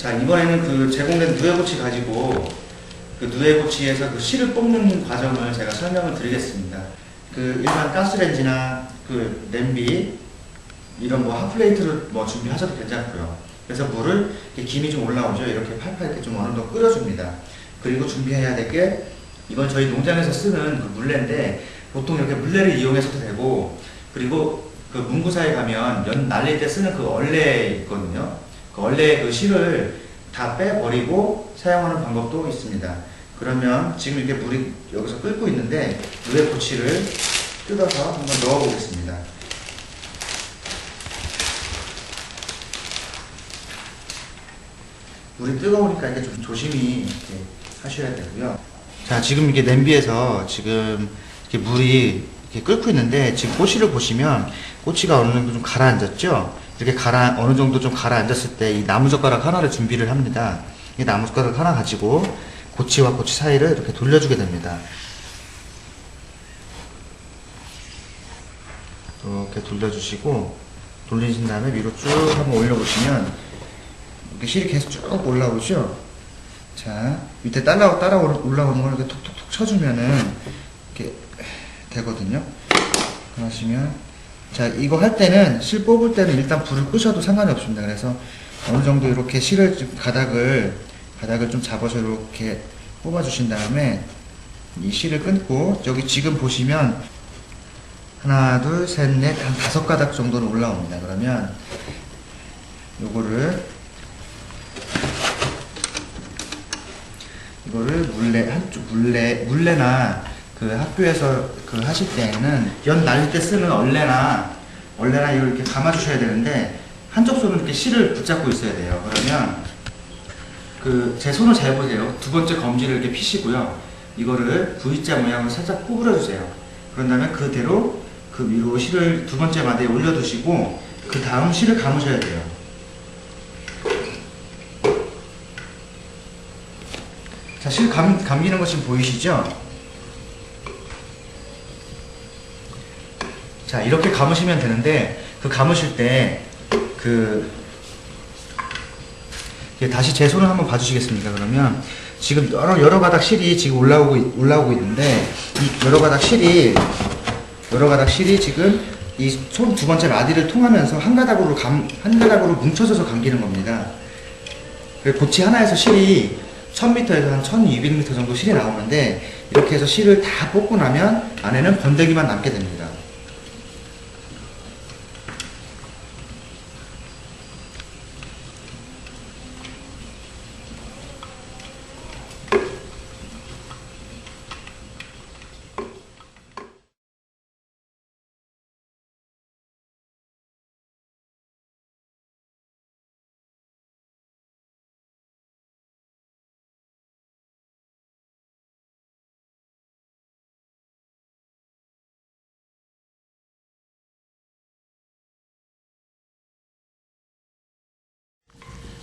자 이번에는 그 제공된 누에고치 가지고 그 누에고치에서 그 실을 뽑는 과정을 제가 설명을 드리겠습니다. 그 일반 가스레인지나 그 냄비 이런 뭐 핫플레이트를 뭐 준비하셔도 괜찮고요. 그래서 물을 김이 좀 올라오죠. 이렇게 팔팔 이렇게 좀 어느 정도 끓여줍니다. 그리고 준비해야 될 게 이건 저희 농장에서 쓰는 그 물레인데 보통 이렇게 물레를 이용해서도 되고 그리고 그 문구사에 가면 연 날릴 때 쓰는 그 얼레 있거든요. 그 얼레 그 실을 다 빼버리고 사용하는 방법도 있습니다. 그러면 지금 이렇게 물이 여기서 끓고 있는데 물의 고치를 뜯어서 한번 넣어 보겠습니다. 물이 뜨거우니까 이렇게 좀 조심히 이렇게 하셔야 되고요. 자, 지금 이게 냄비에서 지금 이렇게 물이 이렇게 끓고 있는데 지금 꼬치를 보시면 꼬치가 어느 정도 좀 가라앉았죠? 이렇게 가라, 어느 정도 좀 가라앉았을 때 이 나무젓가락 하나를 준비를 합니다. 이 나무젓가락 하나 가지고 고치와 고치 사이를 이렇게 돌려주게 됩니다. 이렇게 돌려주시고 돌리신 다음에 위로 쭉 한번 올려보시면 이렇게 실이 계속 쭉 올라오죠. 자 밑에 따라 따라 올라오는 걸 이렇게 톡톡톡 쳐주면은 이렇게 되거든요. 그러시면 자 이거 할 때는 실 뽑을 때는 일단 불을 끄셔도 상관이 없습니다. 그래서 어느 정도 이렇게 실을 좀 가닥을 가닥을 좀 잡아서 이렇게 뽑아 주신 다음에 이 실을 끊고 여기 지금 보시면 하나 둘셋넷한 다섯 가닥 정도는 올라옵니다. 그러면 요거를 이거를 물레 한쪽 물레 물레나 그 학교에서 그 하실 때는 연 날릴 때 쓰는 얼레나 얼레나 이걸 이렇게 감아 주셔야 되는데 한쪽 손은 이렇게 실을 붙잡고 있어야 돼요. 그러면 그 제 손을 잘 보세요. 두 번째 검지를 이렇게 피시고요. 이거를 V자 모양으로 살짝 구부려 주세요. 그런 다음에 그대로 그 위로 실을 두 번째 마디에 올려 두시고 그 다음 실을 감으셔야 돼요. 자, 실 감, 감기는 거 지금 보이시죠? 자, 이렇게 감으시면 되는데, 그 감으실 때, 그, 이제 다시 제 손을 한번 봐주시겠습니까? 그러면, 지금 여러, 여러 가닥 실이 지금 올라오고, 있- 올라오고 있는데, 이 여러 가닥 실이, 여러 가닥 실이 지금 이 손 두 번째 마디를 통하면서 한 가닥으로 감, 한 가닥으로 뭉쳐져서 감기는 겁니다. 그 고치 하나에서 실이 1000m에서 한 1200m 정도 실이 나오는데 이렇게 해서 실을 다 뽑고 나면 안에는 번데기만 남게 됩니다.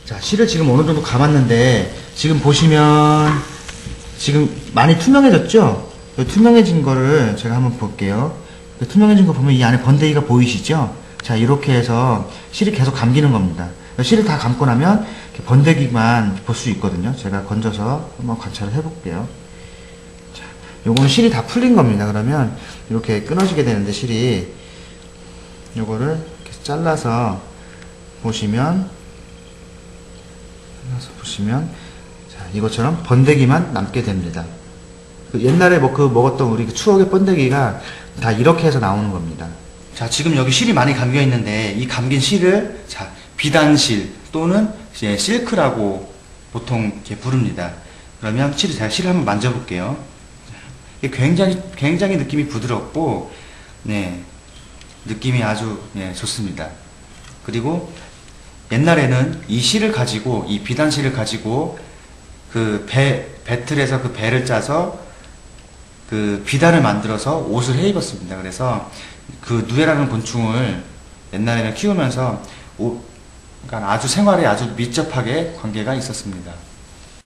자, 실을 지금 어느 정도 감았는데 지금 보시면 지금 많이 투명해졌죠? 이 투명해진 거를 제가 한번 볼게요. 이 투명해진 거 보면 이 안에 번데기가 보이시죠? 자, 이렇게 해서 실이 계속 감기는 겁니다. 실을 다 감고 나면 번데기만 볼 수 있거든요. 제가 건져서 한번 관찰을 해볼게요. 자, 요거는 실이 다 풀린 겁니다. 그러면 이렇게 끊어지게 되는데 실이 요거를 이렇게 잘라서 보시면 보시면 자, 이것처럼 번데기만 남게 됩니다. 그 옛날에 뭐 그 먹었던 우리 그 추억의 번데기가 다 이렇게 해서 나오는 겁니다. 자, 지금 여기 실이 많이 감겨 있는데 이 감긴 실을 자, 비단실 또는 이제 실크라고 보통 이렇게 부릅니다. 그러면 실을 제가 실을 한번 만져볼게요. 굉장히 굉장히 느낌이 부드럽고 네. 느낌이 아주 네, 좋습니다. 그리고 옛날에는 이 실을 가지고 이 비단실을 가지고 그 배 배틀에서 그 배를 짜서 그 비단을 만들어서 옷을 해 입었습니다. 그래서 그 누에라는 곤충을 옛날에는 키우면서 옷, 그러니까 아주 생활에 아주 밀접하게 관계가 있었습니다.